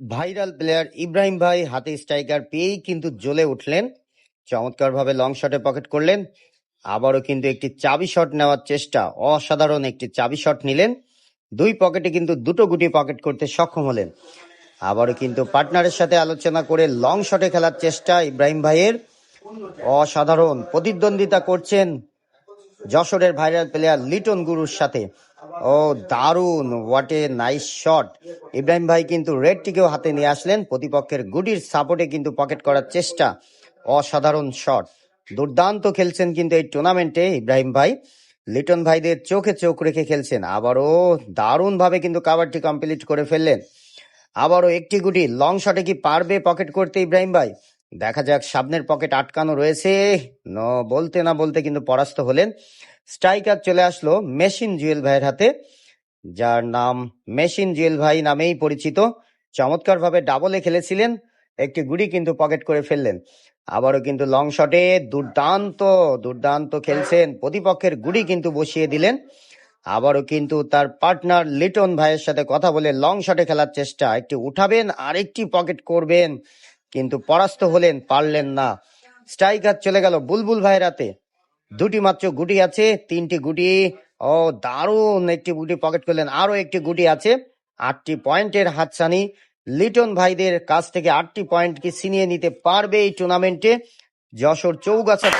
Viral player Ibrahim ভাই হাতে striker পেয়েই কিন্তু জ্বলে উঠলেন। চমৎকারভাবে লং শটে পকেট করলেন। আবারও কিন্তু একটি চাবি শট নেওয়ার চেষ্টা, অসাধারণ একটি চাবি শট নিলেন। দুই পকেটে কিন্তু দুটো গুটি পকেট করতে সক্ষম হলেন। আবারও কিন্তু পার্টনারের সাথে আলোচনা করে লং শটে খেলার চেষ্টা ইব্রাহিম ভাইয়ের। অসাধারণ প্রতিদ্বন্দ্বিতা করছেন যশোরের ভাইরাল প্লেয়ার লিটন গুরুর সাথে। ও দারুণ what a nice shot Ibrahim ভাই কিন্তু রেডটিকেও হাতে নিয়ে আসলেন। প্রতিপক্ষের গুডির সাপোর্টে কিন্তু পকেট করার চেষ্টা। অসাধারণ শট দুর্দান্ত খেলছেন কিন্তু এই টুর্নামেন্টে ইব্রাহিম ভাই। লিটন ভাইদের চোখে চোখ রেখে খেলছেন। আবারও দারুণ ভাবে কিন্তু কাভারটি কমপ্লিট করে ফেললেন। আবারও একটি গুটি লং শটে কি পারবে পকেট করতে ইব্রাহিম ভাই? দেখা যাক, সামনের পকেট আটকানো রয়েছে। ন, বলতে না বলতে কিন্তু পরাস্ত হলেন। স্ট্রাইকার চলে আসলো মেশিন জুয়েল ভাইয়ের হাতে, যার নাম মেশিন জুয়েল ভাই নামেই পরিচিত। চমৎকারভাবে ডাবলে খেলেছিলেন, একটি গুড়ি কিন্তু পকেট করে ফেললেন। আবারও কিন্তু লং শটে দুর্দান্ত দুর্দান্ত খেলছেন। প্রতিপক্ষের গুড়ি কিন্তু বসিয়ে দিলেন। আবারও কিন্তু তার পার্টনার লিটন ভাইয়ের সাথে কথা বলে লং শটে খেলার চেষ্টা, একটি উঠাবেন আরেকটি পকেট করবেন। কিন্তু পরাস্ত হলেন, পারলেন না। স্ট্রাইকার চলে গেল বুলবুল ভাইয়ের হাতে। দুটি মাত্র গুটি আছে, তিনটি গুটি। ও, দারুণ একটি গুটি পকেট করলেন। আরও একটি গুটি আছে। আটটি পয়েন্টের হাতছানি। লিটন ভাইদের কাছ থেকে আটটি পয়েন্ট কি ছিনিয়ে নিতে পারবে এই টুর্নামেন্টে। যশোর চৌগাছা